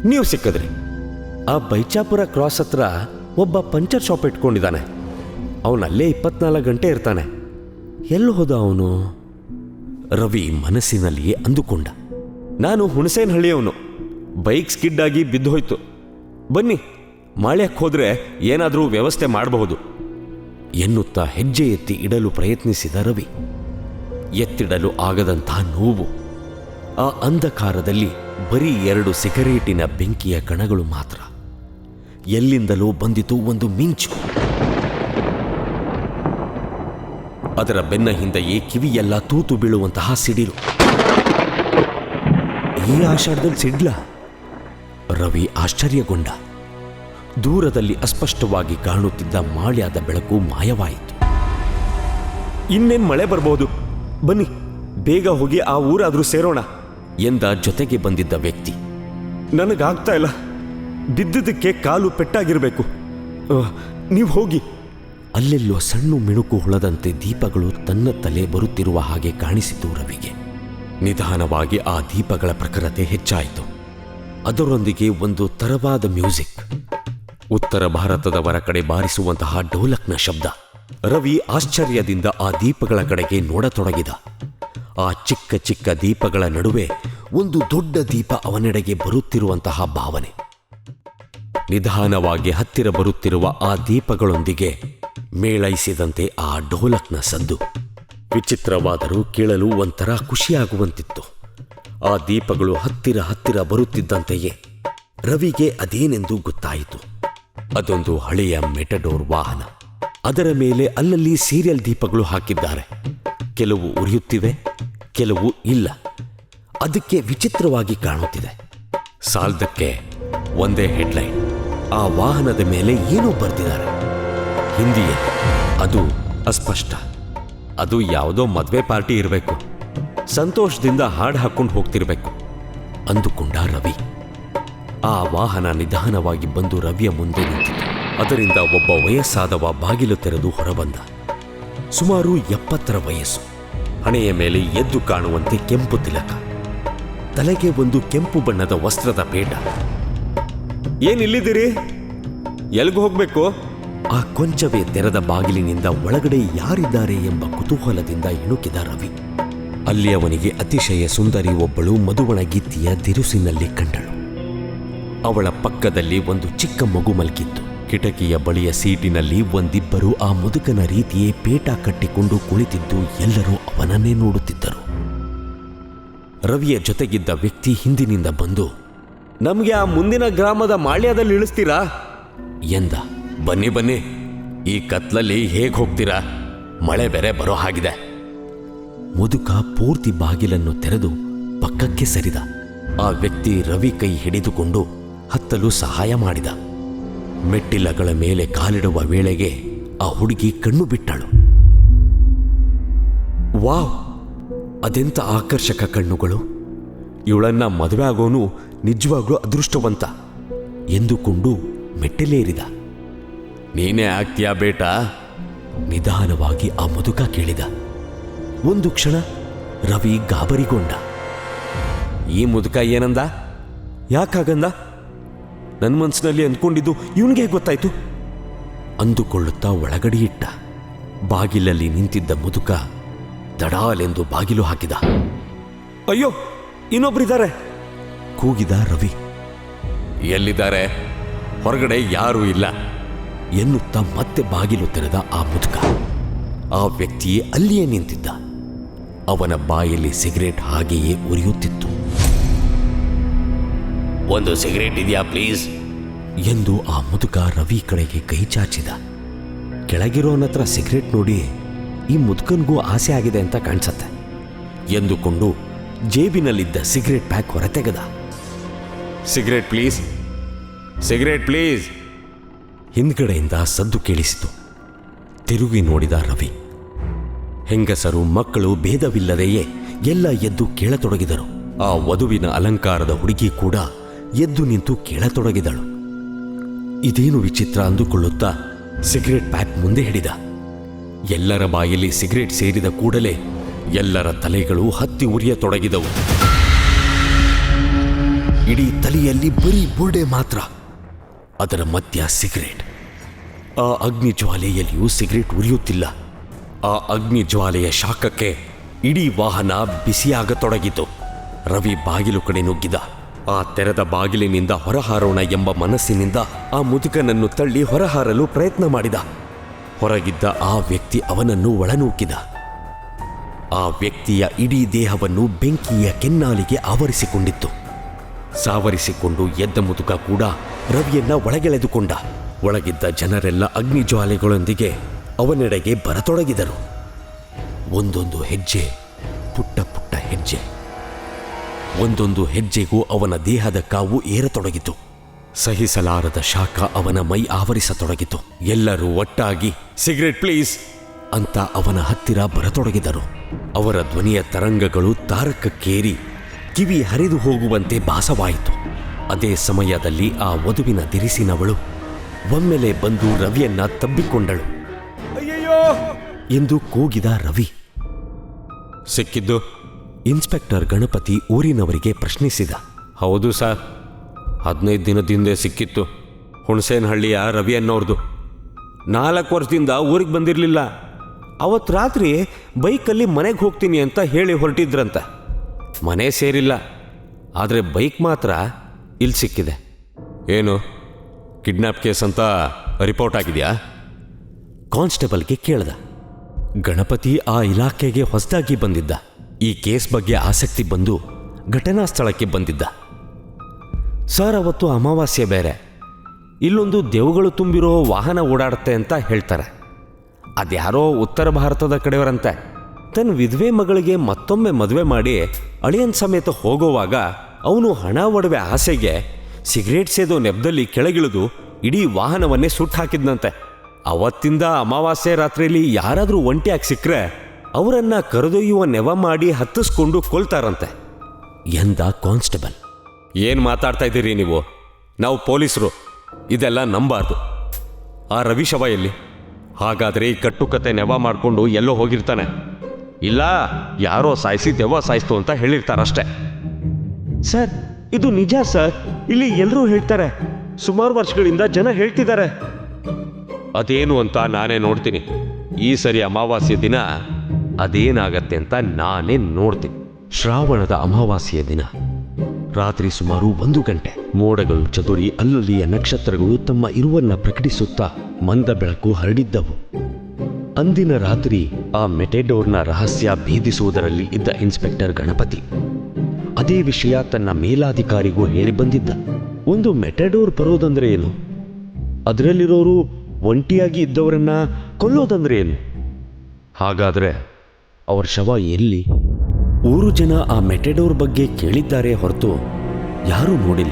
ನೀವು ಸಿಕ್ಕಿದ್ರಿ. ಆ ಬೈಚಾಪುರ ಕ್ರಾಸ್ ಹತ್ರ ಒಬ್ಬ ಪಂಚರ್ ಶಾಪ್ ಇಟ್ಕೊಂಡಿದ್ದಾನೆ ಅವನಲ್ಲೇ ಇಪ್ಪತ್ನಾಲ್ಕು ಗಂಟೆ ಇರ್ತಾನೆ. ಎಲ್ಲಿ ಹೋದ ಅವನು? ರವಿ ಮನಸ್ಸಿನಲ್ಲಿ ಅಂದುಕೊಂಡ. ನಾನು ಹುಣಸೇನಹಳ್ಳಿಯವನು. ಬೈಕ್ ಸ್ಕಿಡ್ ಆಗಿ ಬಿದ್ದು ಹೋಯ್ತು. ಬನ್ನಿ ಮಾಳ್ಯಕ್ಕೆ ಹೋದ್ರೆ ಏನಾದರೂ ವ್ಯವಸ್ಥೆ ಮಾಡಬಹುದು. ಎನ್ನುತ್ತಾ ಹೆಜ್ಜೆ ಎತ್ತಿ ಇಡಲು ಪ್ರಯತ್ನಿಸಿದ ರವಿ. ಎತ್ತಿಡಲು ಆಗದಂತಹ ನೋವು. ಆ ಅಂಧಕಾರದಲ್ಲಿ ಬರೀ ಎರಡು ಸಿಗರೇಟಿನ ಬೆಂಕಿಯ ಕಣಗಳು ಮಾತ್ರ. ಎಲ್ಲಿಂದಲೋ ಬಂದಿತು ಒಂದು ಮಿಂಚು. ಅದರ ಬೆನ್ನ ಹಿಂದೆಯೇ ಕಿವಿಯೆಲ್ಲ ತೂತು ಬೀಳುವಂತಹ ಸಿಡಿಲು. ಈ ಆಷಾಢದಲ್ಲಿ ಸಿಡ್ಲ. ರವಿ ಆಶ್ಚರ್ಯಗೊಂಡ. ದೂರದಲ್ಲಿ ಅಸ್ಪಷ್ಟವಾಗಿ ಕಾಣುತ್ತಿದ್ದ ಮಾಳ್ಯಾದ ಬೆಳಕು ಮಾಯವಾಯಿತು. ಇನ್ನೇನ್ ಮಳೆ ಬರಬಹುದು ಬನ್ನಿ, ಬೇಗ ಹೋಗಿ ಆ ಊರಾದ್ರೂ ಸೇರೋಣ ಎಂದ ಜೊತೆಗೆ ಬಂದಿದ್ದ ವ್ಯಕ್ತಿ. ನನಗಾಗ್ತಾ ಇಲ್ಲ. ಬಿದ್ದಿದ್ದಕ್ಕೆ ಕಾಲು ಪೆಟ್ಟಾಗಿರಬೇಕು. ನೀವು ಹೋಗಿ. ಅಲ್ಲೆಲ್ಲೋ ಸಣ್ಣ ಮಿಣುಕು ಹುಳದಂತೆ ದೀಪಗಳು ತನ್ನ ತಲೆ ಬರುತ್ತಿರುವ ಹಾಗೆ ಕಾಣಿಸಿತು ರವಿಗೆ. ನಿಧಾನವಾಗಿ ಆ ದೀಪಗಳ ಪ್ರಖರತೆ ಹೆಚ್ಚಾಯಿತು. ಅದರೊಂದಿಗೆ ಒಂದು ತರವಾದ ಮ್ಯೂಸಿಕ್. ಉತ್ತರ ಭಾರತದವರ ಕಡೆ ಬಾರಿಸುವಂತಹ ಡೋಲಕ್ನ ಶಬ್ದ. ರವಿ ಆಶ್ಚರ್ಯದಿಂದ ಆ ದೀಪಗಳ ಕಡೆಗೆ ನೋಡತೊಡಗಿದ. ಆ ಚಿಕ್ಕ ಚಿಕ್ಕ ದೀಪಗಳ ನಡುವೆ ಒಂದು ದೊಡ್ಡ ದೀಪ ಅವನೆಡೆಗೆ ಬರುತ್ತಿರುವಂತಹ ಭಾವನೆ. ನಿಧಾನವಾಗಿ ಹತ್ತಿರ ಬರುತ್ತಿರುವ ಆ ದೀಪಗಳೊಂದಿಗೆ ಮೇಳೈಸಿದಂತೆ ಆ ಡೋಲಕ್ನ ಸದ್ದು. ವಿಚಿತ್ರವಾದರೂ ಕೇಳಲು ಒಂಥರ ಖುಷಿಯಾಗುವಂತಿತ್ತು. ಆ ದೀಪಗಳು ಹತ್ತಿರ ಹತ್ತಿರ ಬರುತ್ತಿದ್ದಂತೆಯೇ ರವಿಗೆ ಅದೇನೆಂದು ಗೊತ್ತಾಯಿತು. ಅದೊಂದು ಹಳೆಯ ಮೆಟಡೋರ್ ವಾಹನ. ಅದರ ಮೇಲೆ ಅಲ್ಲಲ್ಲಿ ಸೀರಿಯಲ್ ದೀಪಗಳು ಹಾಕಿದ್ದಾರೆ. ಕೆಲವು ಉರಿಯುತ್ತಿವೆ, ಕೆಲವು ಇಲ್ಲ. ಅದಕ್ಕೆ ವಿಚಿತ್ರವಾಗಿ ಕಾಣುತ್ತಿದೆ. ಸಾಲದಕ್ಕೆ ಒಂದೇ ಹೆಡ್ಲೈನ್. ಆ ವಾಹನದ ಮೇಲೆ ಏನೋ ಬರೆದಿದ್ದಾರೆ. ಹಿಂದಿಯಲ್ಲಿ ಅದು ಅಸ್ಪಷ್ಟ. ಅದು ಯಾವುದೋ ಮದುವೆ ಪಾರ್ಟಿ ಇರಬೇಕು. ಸಂತೋಷದಿಂದ ಹಾಡು ಹಾಕೊಂಡು ಹೋಗ್ತಿರ್ಬೇಕು. ಅಂದುಕೊಂಡ ರವಿ. ಆ ವಾಹನ ನಿಧಾನವಾಗಿ ಬಂದು ರವಿಯ ಮುಂದೆ ನಿಂತಿತು ಅದರಿಂದ ಒಬ್ಬ ವಯಸ್ಸಾದವ ಬಾಗಿಲು ತೆರೆದು ಹೊರಬಂದ. ಸುಮಾರು ಎಪ್ಪತ್ತರ ವಯಸ್ಸು. ಹಣೆಯ ಮೇಲೆ ಎದ್ದು ಕಾಣುವಂತೆ ಕೆಂಪು ತಿಲಕ. ತಲೆಗೆ ಒಂದು ಕೆಂಪು ಬಣ್ಣದ ವಸ್ತ್ರದ ಪೇಟ. ಏನಿಲ್ಲಿದ್ದೀರಿ ಎಲ್ಗೂ ಹೋಗ್ಬೇಕು? ಆ ಕೊಂಚವೇ ತೆರೆದ ಬಾಗಿಲಿನಿಂದ ಒಳಗಡೆ ಯಾರಿದ್ದಾರೆ ಎಂಬ ಕುತೂಹಲದಿಂದ ಇಣುಕಿದ ರವಿ. ಅಲ್ಲಿ ಅವನಿಗೆ ಅತಿಶಯ ಸುಂದರಿ ಒಬ್ಬಳು ಮಧುವಣಗಿತ್ತಿಯ ದಿರುಸಿನಲ್ಲಿ ಕಂಡಳು. ಅವಳ ಪಕ್ಕದಲ್ಲಿ ಒಂದು ಚಿಕ್ಕ ಮಗು ಮಲಗಿತ್ತು. ಕಿಟಕಿಯ ಬಳಿಯ ಸೀಟಿನಲ್ಲಿ ಒಂದಿಬ್ಬರು ಆ ಮುದುಕನ ರೀತಿಯೇ ಪೇಟ ಕಟ್ಟಿಕೊಂಡು ಕುಳಿತಿದ್ದು ಎಲ್ಲರೂ ಅವನನ್ನೇ ನೋಡುತ್ತಿದ್ದರು. ರವಿಯ ಜೊತೆಗಿದ್ದ ವ್ಯಕ್ತಿ ಹಿಂದಿನಿಂದ ಬಂದು, ನಮಗೆ ಆ ಮುಂದಿನ ಗ್ರಾಮದ ಮಾಳ್ಯದಲ್ಲಿ ಇಳಿಸ್ತೀರಾ? ಎಂದ. ಬನ್ನಿ ಬನ್ನಿ. ಈ ಕತ್ಲಲ್ಲಿ ಹೇಗೆ ಹೋಗ್ತೀರಾ? ಮಳೆ ಬೇರೆ ಬರೋ ಹಾಗಿದೆ. ಮುದುಕ ಪೂರ್ತಿ ಬಾಗಿಲನ್ನು ತೆರೆದು ಪಕ್ಕಕ್ಕೆ ಸರಿದ. ಆ ವ್ಯಕ್ತಿ ರವಿ ಕೈ ಹಿಡಿದುಕೊಂಡು ಹತ್ತಲು ಸಹಾಯ ಮಾಡಿದ. ಮೆಟ್ಟಿಲಗಳ ಮೇಲೆ ಕಾಲಿಡುವ ವೇಳೆಗೆ ಆ ಹುಡುಗಿ ಕಣ್ಣು ಬಿಟ್ಟಳು. ವಾವ್! ಅದೆಂತ ಆಕರ್ಷಕ ಕಣ್ಣುಗಳು! ಇವಳನ್ನ ಮದುವೆ ಆಗೋನು ನಿಜವಾಗ್ಲೂ ಅದೃಷ್ಟವಂತ! ಎಂದುಕೊಂಡು ಮೆಟ್ಟಿಲೇರಿದ. ನೀನೇ ಆಗ್ತೀಯಾ ಬೇಟಾ? ನಿಧಾನವಾಗಿ ಆ ಮುದುಕ ಕೇಳಿದ. ಒಂದು ಕ್ಷಣ ರವಿ ಗಾಬರಿಗೊಂಡ. ಈ ಮುದುಕ ಏನಂದ? ಯಾಕಾಗಂದ? ನನ್ನ ಮನಸ್ಸಿನಲ್ಲಿ ಅಂದ್ಕೊಂಡಿದ್ದು ಇವನಿಗೆ ಗೊತ್ತಾಯ್ತು. ಅಂದುಕೊಳ್ಳುತ್ತಾ ಒಳಗಡೆ ಇಟ್ಟ ಬಾಗಿಲಲ್ಲಿ ನಿಂತಿದ್ದ ಮುದುಕ ದಡಾಲೆಂದು ಬಾಗಿಲು ಹಾಕಿದ. ಅಯ್ಯೋ ಇನ್ನೊಬ್ಬರಿದ್ದಾರೆ ಕೂಗಿದ ರವಿ. ಎಲ್ಲಿದ್ದಾರೆ? ಹೊರಗಡೆ ಯಾರೂ ಇಲ್ಲ. ಎನ್ನುತ್ತಾ ಮತ್ತೆ ಬಾಗಿಲು ತೆರೆದ ಆ ಮುದುಕ. ಆ ವ್ಯಕ್ತಿಯೇ ಅಲ್ಲಿಯೇ ನಿಂತಿದ್ದ. ಅವನ ಬಾಯಲ್ಲಿ ಸಿಗರೇಟ್ ಹಾಗೆಯೇ ಉರಿಯುತ್ತಿತ್ತು. ಒಂದು ಸಿಗರೇಟ್ ಇದೆಯಾ ಪ್ಲೀಸ್? ಎಂದು ಆ ಮುದುಕ ರವಿ ಕಡೆಗೆ ಕೈ ಚಾಚಿದ. ಕೆಳಗಿರೋನತ್ರ ಸಿಗರೇಟ್ ನೋಡಿ ಈ ಮುದುಕನ್ಗೂ ಆಸೆ ಆಗಿದೆ ಅಂತ ಕಾಣಿಸತ್ತೆ ಎಂದುಕೊಂಡು ಜೇಬಿನಲ್ಲಿದ್ದ cigarette pack ಹೊರತೆಗೆದ. Cigarette please? Cigarette please? ಹಿಂದ್ಗಡೆಯಿಂದ ಸದ್ದು ಕೇಳಿಸಿತು. ತಿರುಗಿ ನೋಡಿದ ರವಿ. ಹೆಂಗಸರು ಮಕ್ಕಳು ಭೇದವಿಲ್ಲದೆಯೇ ಎಲ್ಲ ಎದ್ದು ಕೇಳತೊಡಗಿದರು. ಆ ವಧುವಿನ ಅಲಂಕಾರದ ಹುಡುಗಿ ಕೂಡ ಎದ್ದು ನಿಂತು ಕೇಳತೊಡಗಿದಳು. ಇದೇನು ವಿಚಿತ್ರ ಅಂದುಕೊಳ್ಳುತ್ತಾ ಸಿಗರೆಟ್ ಪ್ಯಾಕ್ ಮುಂದೆ ಹಿಡಿದ. ಎಲ್ಲರ ಬಾಯಲ್ಲಿ ಸಿಗರೆಟ್ ಸೇರಿದ ಕೂಡಲೇ ಎಲ್ಲರ ತಲೆಗಳು ಹತ್ತಿ ಉರಿಯತೊಡಗಿದವು. ಇಡೀ ತಲೆಯಲ್ಲಿ ಬರೀ ಬುರ್ಡೆ ಮಾತ್ರ. ಅದರ ಮಧ್ಯ ಸಿಗರೇಟ್. ಆ ಅಗ್ನಿ ಜ್ವಾಲೆಯಲ್ಲಿಯೂ ಸಿಗರೇಟ್ ಉರಿಯುತ್ತಿಲ್ಲ. ಆ ಅಗ್ನಿ ಜ್ವಾಲೆಯ ಶಾಖಕ್ಕೆ ಇಡೀ ವಾಹನ ಬಿಸಿಯಾಗತೊಡಗಿತು. ರವಿ ಬಾಗಿಲು ಕಡೆ ನುಗ್ಗಿದ. ಆ ತೆರೆದ ಬಾಗಿಲಿನಿಂದ ಹೊರಹಾರೋಣ ಎಂಬ ಮನಸ್ಸಿನಿಂದ ಆ ಮುದುಕನನ್ನು ತಳ್ಳಿ ಹೊರಹಾರಲು ಪ್ರಯತ್ನ ಮಾಡಿದ. ಹೊರಗಿದ್ದ ಆ ವ್ಯಕ್ತಿ ಅವನನ್ನು ಒಳನೂಕಿದ. ಆ ವ್ಯಕ್ತಿಯ ಇಡೀ ದೇಹವನ್ನು ಬೆಂಕಿಯ ಕೆನ್ನಾಲಿಗೆ ಆವರಿಸಿಕೊಂಡಿತ್ತು. ಸಾವರಿಸಿಕೊಂಡು ಎದ್ದ ಮುದುಕ ಕೂಡ ರವಿಯನ್ನ ಒಳಗೆಳೆದುಕೊಂಡ. ಒಳಗಿದ್ದ ಜನರೆಲ್ಲ ಅಗ್ನಿ ಜ್ವಾಲೆಗಳೊಂದಿಗೆ ಅವನೆಡೆಗೆ ಬರತೊಡಗಿದರು. ಒಂದೊಂದು ಹೆಜ್ಜೆ, ಪುಟ್ಟ ಪುಟ್ಟ ಹೆಜ್ಜೆ. ಒಂದೊಂದು ಹೆಜ್ಜೆಗೂ ಅವನ ದೇಹದ ಕಾವು ಏರತೊಡಗಿತು. ಸಹಿಸಲಾರದ ಶಾಖ ಅವನ ಮೈ ಆವರಿಸತೊಡಗಿತು. ಎಲ್ಲರೂ ಒಟ್ಟಾಗಿ, ಸಿಗರೆಟ್ ಪ್ಲೀಸ್! ಅಂತ ಅವನ ಹತ್ತಿರ ಬರತೊಡಗಿದರು. ಅವರ ಧ್ವನಿಯ ತರಂಗಗಳು ತಾರಕಕ್ಕೇರಿ, ಕಿವಿ ಹರಿದು ಹೋಗುವಂತೆ ಭಾಸವಾಯಿತು. ಅದೇ ಸಮಯದಲ್ಲಿ ಆ ವಧುವಿನ ದಿರಿಸಿನವಳು ಒಮ್ಮೆಲೆ ಬಂದು ರವಿಯನ್ನ ತಬ್ಬಿಕೊಂಡಳು. ಎಂದು ಕೂಗಿದ ರವಿ. ಸಿಕ್ಕಿದ್ದು? ಇನ್ಸ್ಪೆಕ್ಟರ್ ಗಣಪತಿ ಊರಿನವರಿಗೆ ಪ್ರಶ್ನಿಸಿದ. ಹೌದು ಸರ್. ಹದಿನೈದು ದಿನದಿಂದ ಸಿಕ್ಕಿತ್ತು. ಹುಣಸೇನಹಳ್ಳಿಯ ರವಿ ಅನ್ನೋರ್ದು. ನಾಲ್ಕು ವರ್ಷದಿಂದ ಊರಿಗೆ ಬಂದಿರಲಿಲ್ಲ. ಅವತ್ತು ರಾತ್ರಿ ಬೈಕಲ್ಲಿ ಮನೆಗೆ ಹೋಗ್ತೀನಿ ಅಂತ ಹೇಳಿ ಹೊರಟಿದ್ರಂತ. ಮನೆ ಸೇರಿಲ್ಲ. ಆದರೆ ಬೈಕ್ ಮಾತ್ರ ಇಲ್ಲಿ ಸಿಕ್ಕಿದೆ. ಏನು? ಕಿಡ್ನಾಪ್ ಕೇಸ್ ಅಂತ ರಿಪೋರ್ಟ್ ಆಗಿದೆಯಾ? ಕಾನ್ಸ್ಟೇಬಲ್ಗೆ ಕೇಳ್ದ. ಗಣಪತಿ ಆ ಇಲಾಖೆಗೆ ಹೊಸದಾಗಿ ಬಂದಿದ್ದ. ಈ ಕೇಸ್ ಬಗ್ಗೆ ಆಸಕ್ತಿ ಬಂದು ಘಟನಾ ಸ್ಥಳಕ್ಕೆ ಬಂದಿದ್ದ. ಸರ್, ಅವತ್ತು ಅಮಾವಾಸ್ಯೆ ಬೇರೆ. ಇಲ್ಲೊಂದು ದೇವುಗಳು ತುಂಬಿರೋ ವಾಹನ ಓಡಾಡುತ್ತೆ ಅಂತ ಹೇಳ್ತಾರೆ. ಅದ್ಯಾರೋ ಉತ್ತರ ಭಾರತದ ಕಡೆಯವರಂತೆ. ತನ್ನ ವಿಧವೆ ಮಗಳಿಗೆ ಮತ್ತೊಮ್ಮೆ ಮದುವೆ ಮಾಡಿ ಅಳಿಯನ್ ಸಮೇತ ಹೋಗೋವಾಗ ಅವನು ಹಣ ಒಡವೆ ಆಸೆಗೆ ಸಿಗರೇಟ್ ಸೇದೋ ನೆಬ್ದಲ್ಲಿ ಕೆಳಗಿಳಿದು ಇಡೀ ವಾಹನವನ್ನೇ ಸುಟ್ಟು ಹಾಕಿದ್ನಂತೆ. ಅವತ್ತಿಂದ ಅಮಾವಾಸ್ಯೆ ರಾತ್ರಿಯಲ್ಲಿ ಯಾರಾದರೂ ಒಂಟಿಯಾಗಿ ಸಿಕ್ಕರೆ ಅವರನ್ನ ಕರೆದೊಯ್ಯುವ ನೆವ ಮಾಡಿ ಹತ್ತಿಸ್ಕೊಂಡು ಕೊಲ್ತಾರಂತೆ. ಎಂದ ಕಾನ್ಸ್ಟೇಬಲ್. ಏನು ಮಾತಾಡ್ತಾ ಇದ್ದೀರಿ ನೀವು? ನಾವು ಪೊಲೀಸರು. ಇದೆಲ್ಲ ನಂಬಾರ್ದು. ಆ ರವಿ ಶವ ಎಲ್ಲಿ? ಹಾಗಾದರೆ ಈ ಕಟ್ಟುಕತೆ ನೆವ ಮಾಡಿಕೊಂಡು ಎಲ್ಲೋ ಹೋಗಿರ್ತಾನೆ. ಇಲ್ಲ, ಯಾರೋ ಸಾಯಿಸಿ ದೆವ್ವ ಸಾಯಿಸ್ತು ಅಂತ ಹೇಳಿರ್ತಾರಷ್ಟೇ. ಸರ್, ಇದು ನಿಜ ಸರ್. ಇಲ್ಲಿ ಎಲ್ಲರೂ ಹೇಳ್ತಾರೆ. ಸುಮಾರು ವರ್ಷಗಳಿಂದ ಜನ ಹೇಳ್ತಿದ್ದಾರೆ. ಅದೇನು ಅಂತ ನಾನೇ ನೋಡ್ತೀನಿ. ಈ ಸರಿ ಅಮಾವಾಸ್ಯೆ ದಿನ ಅದೇನಾಗತ್ತೆ ಅಂತ ನಾನೇ ನೋಡ್ತೀನಿ. ಶ್ರಾವಣದ ಅಮಾವಾಸ್ಯ ದಿನ. ರಾತ್ರಿ ಸುಮಾರು ಒಂದು ಗಂಟೆ. ಮೋಡಗಳು ಚದುರಿ ಅಲ್ಲಲ್ಲಿಯ ನಕ್ಷತ್ರಗಳು ತಮ್ಮ ಇರುವನ್ನ ಪ್ರಕಟಿಸುತ್ತಾ ಮಂದ ಬೆಳಕು ಹರಡಿದ್ದವು. ಅಂದಿನ ರಾತ್ರಿ ಆ ಮೆಟೆಡೋರ್ನ ರಹಸ್ಯ ಭೇದಿಸುವುದರಲ್ಲಿ ಇದ್ದ ಇನ್ಸ್ಪೆಕ್ಟರ್ ಗಣಪತಿ. ಅದೇ ವಿಷಯ ತನ್ನ ಮೇಲಾಧಿಕಾರಿಗೂ ಹೇಳಿ ಬಂದಿದ್ದ. ಒಂದು ಮೆಟೆಡೋರ್ ಬರೋದಂದ್ರೆ ಏನು? ಅದರಲ್ಲಿರೋರು ಒಂಟಿಯಾಗಿ ಇದ್ದವರನ್ನ ಕೊಲ್ಲೋದಂದ್ರೆ ಏನು? ಹಾಗಾದ್ರೆ ಅವರ ಶವ ಎಲ್ಲಿ? ಊರು ಜನ ಆ ಮೆಟೆಡೋರ್ ಬಗ್ಗೆ ಕೇಳಿದ್ದಾರೆ ಹೊರತು ಯಾರೂ ನೋಡಿಲ್ಲ.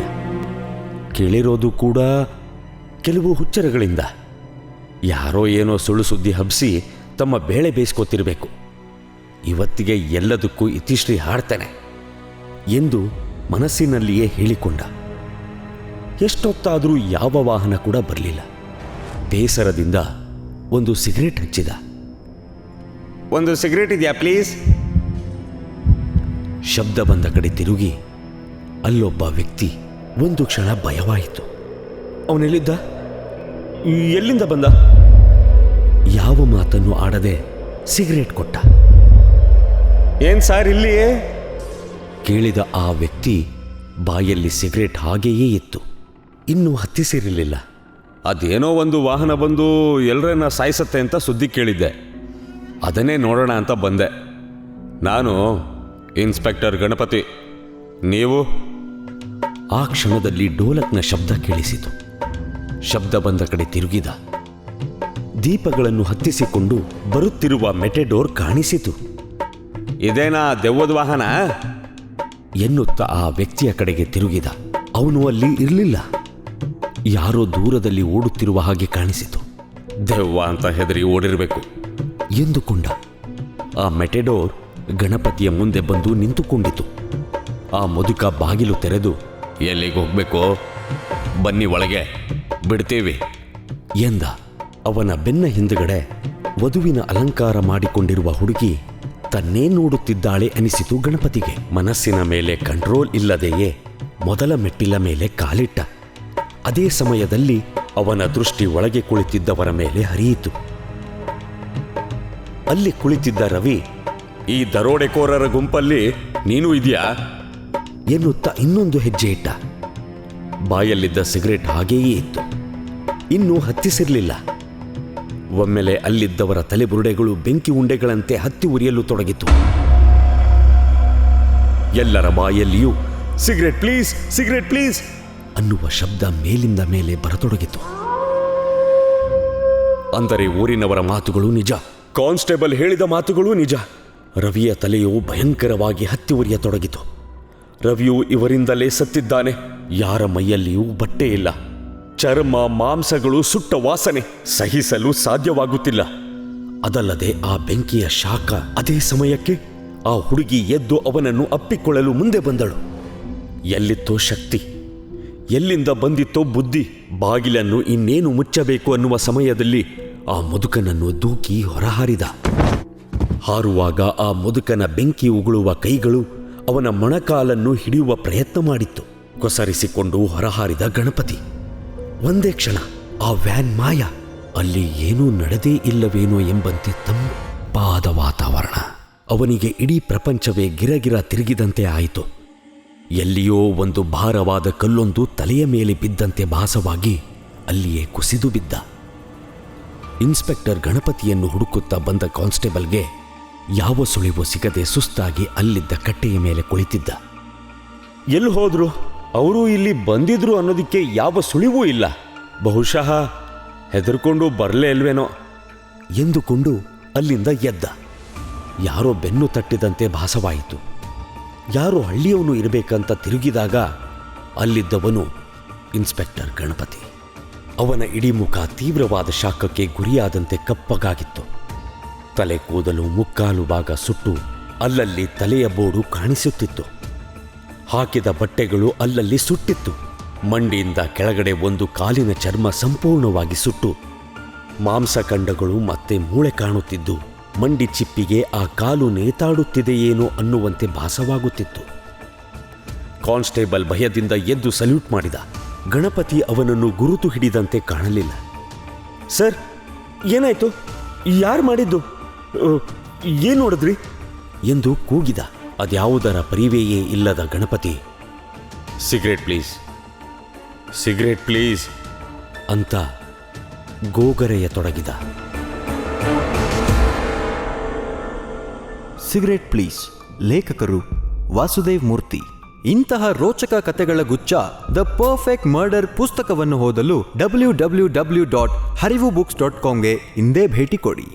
ಕೇಳಿರೋದು ಕೂಡ ಕೆಲವು ಹುಚ್ಚರಗಳಿಂದ. ಯಾರೋ ಏನೋ ಸುಳ್ಳು ಸುದ್ದಿ ಹಬ್ಬಿಸಿ ತಮ್ಮ ಬೇಳೆ ಬೇಯಿಸ್ಕೊತಿರ್ಬೇಕು. ಇವತ್ತಿಗೆ ಎಲ್ಲದಕ್ಕೂ ಇತಿಶ್ರೀ ಹಾಡ್ತಾನೆ ಎಂದು ಮನಸ್ಸಿನಲ್ಲಿಯೇ ಹೇಳಿಕೊಂಡ. ಎಷ್ಟೊತ್ತಾದರೂ ಯಾವ ವಾಹನ ಕೂಡ ಬರಲಿಲ್ಲ. ಬೇಸರದಿಂದ ಒಂದು ಸಿಗರೇಟ್ ಹಚ್ಚಿದ. ಒಂದು ಸಿಗರೇಟ್ ಇದೆಯಾ ಪ್ಲೀಸ್? ಶಬ್ದ ಬಂದ ಕಡೆ ತಿರುಗಿ ಅಲ್ಲೊಬ್ಬ ವ್ಯಕ್ತಿ ಒಂದು ಕ್ಷಣ ಭಯವಾಯಿತು. ಅವನೆಲ್ಲಿದ್ದ ಎಲ್ಲಿಂದ ಬಂದ? ಯಾವ ಮಾತನ್ನು ಆಡದೆ ಸಿಗರೇಟ್ ಕೊಟ್ಟ. ಏನ್ ಸಾರ್ ಇಲ್ಲಿಯೇ ಕೇಳಿದ ಆ ವ್ಯಕ್ತಿ ಬಾಯಲ್ಲಿ ಸಿಗರೇಟ್ ಹಾಗೆಯೇ ಇತ್ತು. ಇನ್ನೂ ಹತ್ತಿಸಿರಲಿಲ್ಲ. ಅದೇನೋ ಒಂದು ವಾಹನ ಬಂದು ಎಲ್ಲರನ್ನ ಸಾಯಿಸತ್ತೆ ಅಂತ ಸುದ್ದಿ ಕೇಳಿದ್ದೆ. ಅದನ್ನೇ ನೋಡೋಣ ಅಂತ ಬಂದೆ. ನಾನು, ಇನ್ಸ್ಪೆಕ್ಟರ್ ಗಣಪತಿ, ನೀವು? ಆ ಕ್ಷಣದಲ್ಲಿ ಡೋಲಕ್ನ ಶಬ್ದ ಕೇಳಿಸಿತು. ಶಬ್ದ ಬಂದ ಕಡೆ ತಿರುಗಿದ. ದೀಪಗಳನ್ನು ಹತ್ತಿಸಿಕೊಂಡು ಬರುತ್ತಿರುವ ಮೆಟೆಡೋರ್ ಕಾಣಿಸಿತು. ಇದೇನಾ ದೆವ್ವದ ವಾಹನ? ಎನ್ನುತ್ತಾ ಆ ವ್ಯಕ್ತಿಯ ಕಡೆಗೆ ತಿರುಗಿದ. ಅವನು ಅಲ್ಲಿ ಇರಲಿಲ್ಲ. ಯಾರೋ ದೂರದಲ್ಲಿ ಓಡುತ್ತಿರುವ ಹಾಗೆ ಕಾಣಿಸಿತು. ದೆವ್ವ ಅಂತ ಹೆದರಿ ಓಡಿರಬೇಕು. ಎಂದುಕೊಂಡ. ಆ ಮೆಟೆಡೋರ್ ಗಣಪತಿಯ ಮುಂದೆ ಬಂದು ನಿಂತುಕೊಂಡಿತು. ಆ ಮುದುಕ ಬಾಗಿಲು ತೆರೆದು ಎಲ್ಲಿಗೆ ಹೋಗ್ಬೇಕು? ಬನ್ನಿ ಒಳಗೆ. ಬಿಡ್ತೀವಿ. ಎಂದ. ಅವನ ಬೆನ್ನ ಹಿಂದುಗಡೆ ವಧುವಿನ ಅಲಂಕಾರ ಮಾಡಿಕೊಂಡಿರುವ ಹುಡುಗಿ ತನ್ನೇ ನೋಡುತ್ತಿದ್ದಾಳೆ ಅನಿಸಿತು ಗಣಪತಿಗೆ. ಮನಸ್ಸಿನ ಮೇಲೆ ಕಂಟ್ರೋಲ್ ಇಲ್ಲದೆಯೇ ಮೊದಲ ಮೆಟ್ಟಿಲ ಮೇಲೆ ಕಾಲಿಟ್ಟ. ಅದೇ ಸಮಯದಲ್ಲಿ ಅವನ ದೃಷ್ಟಿ ಒಳಗೆ ಕುಳಿತಿದ್ದವರ ಮೇಲೆ ಹರಿಯಿತು. ಅಲ್ಲಿ ಕುಳಿತಿದ್ದ ರವಿ ಈ ದರೋಡೆಕೋರರ ಗುಂಪಲ್ಲಿ ನೀನು ಇದೆಯಾ? ಎನ್ನುತ್ತಾ ಇನ್ನೊಂದು ಹೆಜ್ಜೆ ಇಟ್ಟ. ಬಾಯಲ್ಲಿದ್ದ ಸಿಗರೆಟ್ ಹಾಗೆಯೇ ಇತ್ತು. ಇನ್ನೂ ಹತ್ತಿಸಿರಲಿಲ್ಲ. ಒಮ್ಮೆಲೆ ಅಲ್ಲಿದ್ದವರ ತಲೆಬುರುಡೆಗಳು ಬೆಂಕಿ ಉಂಡೆಗಳಂತೆ ಹತ್ತಿ ಉರಿಯಲು ತೊಡಗಿತು. ಎಲ್ಲರ ಬಾಯಲ್ಲಿಯೂ ಸಿಗರೆಟ್ ಪ್ಲೀಸ್ ಸಿಗರೆಟ್ ಪ್ಲೀಸ್ ಅನ್ನುವ ಶಬ್ದ ಮೇಲಿಂದ ಮೇಲೆ ಬರತೊಡಗಿತು. ಅಂದರೆ ಊರಿನವರ ಮಾತುಗಳು ನಿಜ. ಕಾನ್ಸ್ಟೇಬಲ್ ಹೇಳಿದ ಮಾತುಗಳು ನಿಜ. ರವಿಯ ತಲೆಯು ಭಯಂಕರವಾಗಿ ಹತ್ತಿ ಉರಿಯತೊಡಗಿತು. ರವಿಯು ಇವರಿಂದಲೇ ಸತ್ತಿದ್ದಾನೆ. ಯಾರ ಮೈಯಲ್ಲಿಯೂ ಬಟ್ಟೆ ಇಲ್ಲ. ಚರ್ಮ, ಮಾಂಸಗಳು ಸುಟ್ಟ ವಾಸನೆ ಸಹಿಸಲು ಸಾಧ್ಯವಾಗುತ್ತಿಲ್ಲ. ಅದಲ್ಲದೆ ಆ ಬೆಂಕಿಯ ಶಾಖ ಅದೇ ಸಮಯಕ್ಕೆ ಆ ಹುಡುಗಿ ಎದ್ದು ಅವನನ್ನು ಅಪ್ಪಿಕೊಳ್ಳಲು ಮುಂದೆ ಬಂದಳು. ಎಲ್ಲಿತ್ತೋ ಶಕ್ತಿ. ಎಲ್ಲಿಂದ ಬಂದಿತ್ತೋ ಬುದ್ಧಿ, ಬಾಗಿಲನ್ನು ಇನ್ನೇನು ಮುಚ್ಚಬೇಕು ಅನ್ನುವ ಸಮಯದಲ್ಲಿ ಆ ಮುದುಕನನ್ನು ದೂಕಿ ಹೊರಹಾರಿದ. ಹಾರುವಾಗ ಆ ಮುದುಕನ ಬೆಂಕಿ ಉಗುಳುವ ಕೈಗಳು ಅವನ ಮೊಣಕಾಲನ್ನು ಹಿಡಿಯುವ ಪ್ರಯತ್ನ ಮಾಡಿತ್ತು. ಕೊಸರಿಸಿಕೊಂಡು ಹೊರಹಾರಿದ ಗಣಪತಿ. ಒಂದೇ ಕ್ಷಣ ಆ ವ್ಯಾನ್ ಮಾಯ, ಅಲ್ಲಿ ಏನೂ ನಡೆದೇ ಇಲ್ಲವೇನೋ ಎಂಬಂತೆ ತಂಪಾದ ವಾತಾವರಣ. ಅವನಿಗೆ ಇಡೀ ಪ್ರಪಂಚವೇ ಗಿರಗಿರ ತಿರುಗಿದಂತೆ ಆಯಿತು. ಎಲ್ಲಿಯೋ ಒಂದು ಭಾರವಾದ ಕಲ್ಲೊಂದು ತಲೆಯ ಮೇಲೆ ಬಿದ್ದಂತೆ ಭಾಸವಾಗಿ ಅಲ್ಲಿಯೇ ಕುಸಿದು ಬಿದ್ದ. ಇನ್ಸ್ಪೆಕ್ಟರ್ ಗಣಪತಿಯನ್ನು ಹುಡುಕುತ್ತಾ ಬಂದ ಕಾನ್ಸ್ಟೇಬಲ್ಗೆ ಯಾವ ಸುಳಿವು ಸಿಗದೆ ಸುಸ್ತಾಗಿ ಅಲ್ಲಿದ್ದ ಕಟ್ಟೆಯ ಮೇಲೆ ಕುಳಿತಿದ್ದ. ಎಲ್ಲಿ ಹೋದ್ರು? ಅವರು ಇಲ್ಲಿ ಬಂದಿದ್ರು ಅನ್ನೋದಕ್ಕೆ ಯಾವ ಸುಳಿವೂ ಇಲ್ಲ. ಬಹುಶಃ ಹೆದರ್ಕೊಂಡು ಬರಲೇ ಇಲ್ವೇನೋ. ಎಂದುಕೊಂಡು ಅಲ್ಲಿಂದ ಎದ್ದ. ಯಾರೋ ಬೆನ್ನು ತಟ್ಟಿದಂತೆ ಭಾಸವಾಯಿತು. ಯಾರೋ ಹಳ್ಳಿಯವನು ಇರಬೇಕಂತ ತಿರುಗಿದಾಗ ಅಲ್ಲಿದ್ದವನು ಇನ್ಸ್ಪೆಕ್ಟರ್ ಗಣಪತಿ. ಅವನ ಇಡೀ ಮುಖ ತೀವ್ರವಾದ ಶಾಖಕ್ಕೆ ಗುರಿಯಾದಂತೆ ಕಪ್ಪಗಾಗಿತ್ತು. ತಲೆ ಕೂದಲು ಮುಕ್ಕಾಲು ಭಾಗ ಸುಟ್ಟು ಅಲ್ಲಲ್ಲಿ ತಲೆಯ ಬೋಡು ಕಾಣಿಸುತ್ತಿತ್ತು. ಹಾಕಿದ ಬಟ್ಟೆಗಳು ಅಲ್ಲಲ್ಲಿ ಸುಟ್ಟಿತ್ತು. ಮಂಡಿಯಿಂದ ಕೆಳಗಡೆ ಒಂದು ಕಾಲಿನ ಚರ್ಮ ಸಂಪೂರ್ಣವಾಗಿ ಸುಟ್ಟು ಮಾಂಸಖಂಡಗಳು ಮತ್ತೆ ಮೂಳೆ ಕಾಣುತ್ತಿದ್ದು ಮಂಡಿ ಚಿಪ್ಪಿಗೆ ಆ ಕಾಲು ನೇತಾಡುತ್ತಿದೆಯೇನೋ ಅನ್ನುವಂತೆ ಭಾಸವಾಗುತ್ತಿತ್ತು. ಕಾನ್ಸ್ಟೇಬಲ್ ಭಯದಿಂದ ಎದ್ದು ಸಲ್ಯೂಟ್ ಮಾಡಿದ. ಗಣಪತಿ ಅವನನ್ನು ಗುರುತು ಹಿಡಿದಂತೆ ಕಾಣಲಿಲ್ಲ. ಸರ್, ಏನಾಯ್ತು? ಯಾರು ಮಾಡಿದ್ದು? ಏನು ನೋಡಿದ್ರಿ? ಎಂದು ಕೂಗಿದ. ಅದ್ಯಾವುದರ ಪರಿವೆಯೇ ಇಲ್ಲದ Ganapati. Cigarette please. Cigarette please. ಅಂತ ಗೋಗರೆಯತೊಡಗಿದ ಸಿಗರೇಟ್ ಪ್ಲೀಸ್. ಲೇಖಕರು ವಾಸುದೇವ್ ಮೂರ್ತಿ. ಇಂತಹ ರೋಚಕ ಕಥೆಗಳ ಗುಚ್ಛ ದ ಪರ್ಫೆಕ್ಟ್ ಮರ್ಡರ್ ಪುಸ್ತಕವನ್ನು ಓದಲು W W W dot Harivu books dot ಕಾಮ್ಗೆ ಇಂದೇ ಭೇಟಿ ಕೊಡಿ.